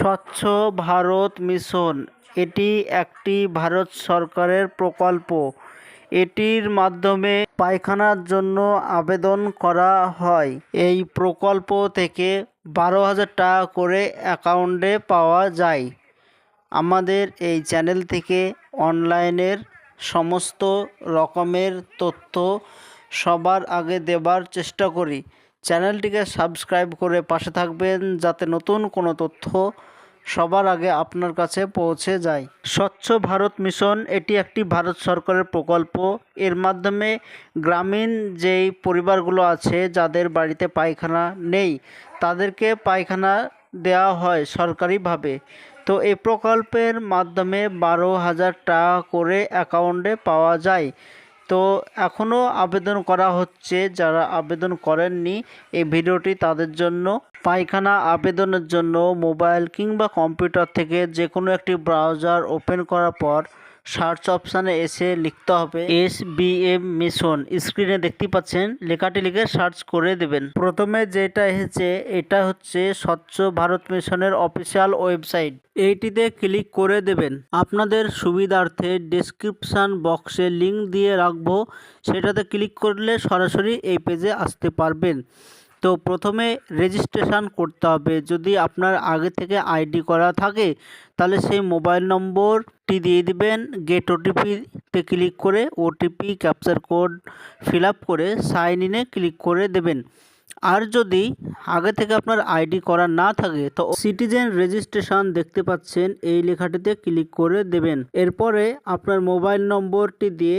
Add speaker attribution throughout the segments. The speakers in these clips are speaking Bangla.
Speaker 1: স্বচ্ছ ভারত মিশন, এটি একটি ভারত সরকারের প্রকল্প। এটির মাধ্যমে পায়খানার জন্য আবেদন করা হয়। এই প্রকল্প থেকে বারো হাজার টাকা করে অ্যাকাউন্টে পাওয়া যায়। আমাদের এই চ্যানেল থেকে অনলাইনের সমস্ত রকমের তথ্য সবার আগে দেবার চেষ্টা করি। চ্যানেলটিকে সাবস্ক্রাইব করে পাশে থাকবেন যাতে নতুন কোনো তথ্য সবার আগে আপনার কাছে পৌঁছে যায়। স্বচ্ছ ভারত মিশন এটি একটি ভারত সরকারের প্রকল্প। এর মাধ্যমে গ্রামীণ যেই পরিবারগুলো আছে, যাদের বাড়িতে পায়খানা নেই, তাদেরকে পায়খানা দেওয়া হয় সরকারিভাবে। তো এই প্রকল্পের মাধ্যমে বারো হাজার টাকা করে অ্যাকাউন্টে পাওয়া যায়। তো এখনও আবেদন করা হচ্ছে, যারা আবেদন করেননি, এই ভিডিওটি তাদের জন্য। পায়খানা আবেদনের জন্য মোবাইল কিংবা কম্পিউটার থেকে যে কোনো একটি ব্রাউজার ওপেন করার পর সার্চ অপশানে এসে লিখতে হবে এস বি এম মিশন। স্ক্রিনে দেখতে পাচ্ছেন লেখাটি লিখে সার্চ করে দেবেন। প্রথমে যেটা এসেছে এটা হচ্ছে স্বচ্ছ ভারত মিশনের অফিসিয়াল ওয়েবসাইট। এইটিতে ক্লিক করে দেবেন। আপনাদের সুবিধার্থে ডেসক্রিপশান বক্সে লিংক দিয়ে রাখব। সেটাতে ক্লিক করলে সরাসরি এই পেজে আসতে পারবেন। তো প্রথমে রেজিস্ট্রেশন করতে হবে। যদি আপনার আগে থেকে আইডি করা থাকে, তাহলে সেই মোবাইল নম্বরটি দিয়ে দিবেন। গেট ওটিপিতে ক্লিক করে ওটিপি ক্যাপচার কোড ফিল করে সাইন ইনে ক্লিক করে দেবেন। আর যদি আগে থেকে আপনার আইডি করা না থাকে, তো সিটিজেন রেজিস্ট্রেশন দেখতে পাচ্ছেন, এই লেখাটিতে ক্লিক করে দেবেন। এরপরে আপনার মোবাইল নম্বরটি দিয়ে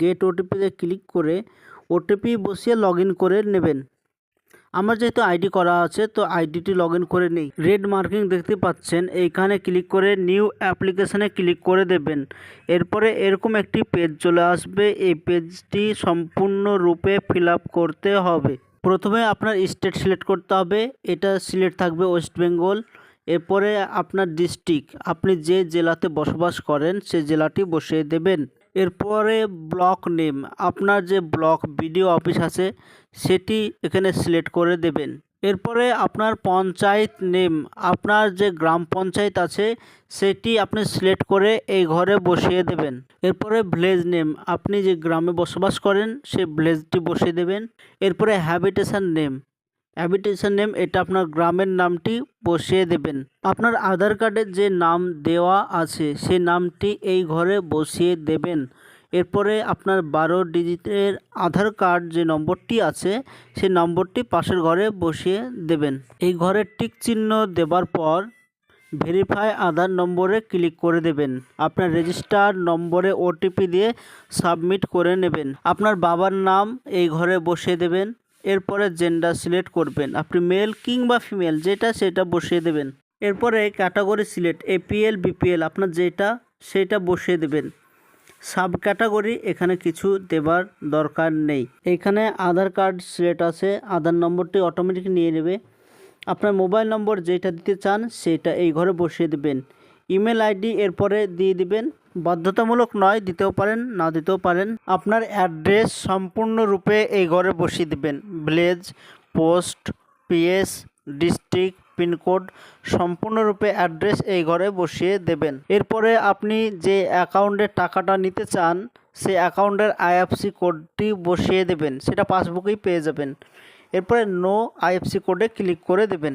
Speaker 1: গেট ওটিপিতে ক্লিক করে ওটিপি বসিয়ে লগ করে নেবেন। আমার যেহেতু আইডি করা আছে, তো আইডিটি লগ ইন করে নেই। রেড মার্কিং দেখতে পাচ্ছেন, এইখানে ক্লিক করে নিউ অ্যাপ্লিকেশানে ক্লিক করে দেবেন। এরপরে এরকম একটি পেজ চলে আসবে, এই পেজটি সম্পূর্ণরূপে ফিল করতে হবে। প্রথমে আপনার স্টেট সিলেক্ট করতে হবে, এটা সিলেক্ট থাকবে ওয়েস্ট বেঙ্গল। এরপরে আপনার ডিস্ট্রিক্ট, আপনি যে জেলাতে বসবাস করেন, সে জেলাটি বসিয়ে দেবেন। এরপরে ব্লক নেম আপনার যে ব্লক বিডিও অফিস আছে, সেটি এখানে সিলেক্ট করে দেবেন। এরপরে আপনার পঞ্চায়েত নেম আপনার যে গ্রাম পঞ্চায়েত আছে, সেটি আপনি সিলেক্ট করে এই ঘরে বসিয়ে দেবেন। এরপরে ভিলেজ নেম আপনি যে গ্রামে বসবাস করেন সেই ভিলেজটি বসিয়ে দেবেন। এরপরে হ্যাবিটেশন নেম হ্যাবিটেশন নেম এটা আপনার গ্রামের নামটি বসিয়ে দেবেন। আপনার আধার কার্ডের যে নাম দেওয়া আছে সেই নামটি এই ঘরে বসিয়ে দেবেন। এরপরে আপনার বারো ডিজিটের আধার কার্ড যে নম্বরটি আছে সেই নম্বরটি পাশের ঘরে বসিয়ে দেবেন। এই ঘরে টিক চিহ্ন দেবার পর ভেরিফাই আধার নম্বরে ক্লিক করে দেবেন। আপনার রেজিস্টার নম্বরে ওটিপি দিয়ে সাবমিট করে নেবেন। আপনার বাবার নাম এই ঘরে বসিয়ে দেবেন। এরপরে জেন্ডার সিলেক্ট করবেন। আপনি মেল কিংবা ফিমেল যেটা সেটা বসিয়ে দেবেন। এরপরে ক্যাটাগরি সিলেক্ট এপিএল বিপিএল আপনার যেটা সেটা বসিয়ে দেবেন। সাব ক্যাটাগরি এখানে কিছু দেবার দরকার নেই। এখানে আধার কার্ড সিলেক্ট আছে, আধার নম্বরটি অটোমেটিক নিয়ে নেবে। আপনার মোবাইল নম্বর যেটা দিতে চান, সেটা এই ঘরে বসিয়ে দেবেন। ইমেল আইডি এরপরে দিয়ে দিবেন। বাধ্যতামূলক নয়, দিতেও পারেন, না দিতেও পারেন। আপনার অ্যাড্রেস সম্পূর্ণরূপে এই ঘরে বসিয়ে দেবেন। Village, post, PS, district, pin code, সম্পূর্ণরূপে অ্যাড্রেস এই ঘরে বসিয়ে দেবেন। এরপরে আপনি যে অ্যাকাউন্টে টাকাটা নিতে চান সেই অ্যাকাউন্টের আইএফসি কোডটি বসিয়ে দেবেন। সেটা পাসবুকেই পেয়ে যাবেন। এরপরে নো আইএফসি কোডে ক্লিক করে দেবেন।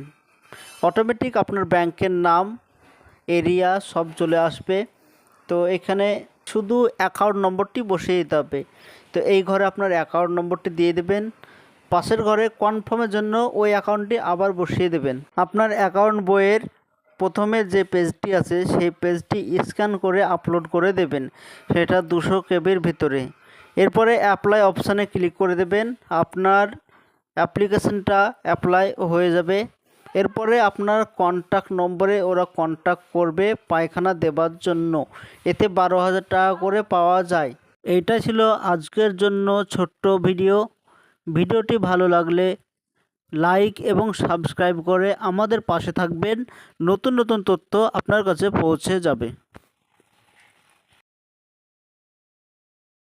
Speaker 1: অটোমেটিক আপনার ব্যাংকের নাম এরিয়া সব চলে আসবে। তো এখানে শুধু অ্যাকাউন্ট নম্বরটি বসিয়ে দিতে হবে। তো এই ঘরে আপনার অ্যাকাউন্ট নম্বরটি দিয়ে দেবেন। পাশের ঘরে কনফার্মের জন্য ওই অ্যাকাউন্টটি আবার বসিয়ে দেবেন। আপনার অ্যাকাউন্ট বইয়ের প্রথমে যে পেজটি আছে, সেই পেজটি স্ক্যান করে আপলোড করে দেবেন। সেটা দুশো কেবির ভিতরে। এরপরে অ্যাপ্লাই অপশানে ক্লিক করে দেবেন। আপনার অ্যাপ্লিকেশনটা অ্যাপ্লাই হয়ে যাবে। এরপরে আপনার কন্ট্যাক্ট নম্বরে ওরা কন্ট্যাক্ট করবে পায়খানা দেবার জন্য। এতে বারো হাজার টাকা করে পাওয়া যায়। এইটা ছিল আজকের জন্য ছোট্ট ভিডিও। ভিডিওটি ভালো লাগলে লাইক এবং সাবস্ক্রাইব করে আমাদের পাশে থাকবেন। নতুন নতুন তথ্য আপনার কাছে পৌঁছে যাবে।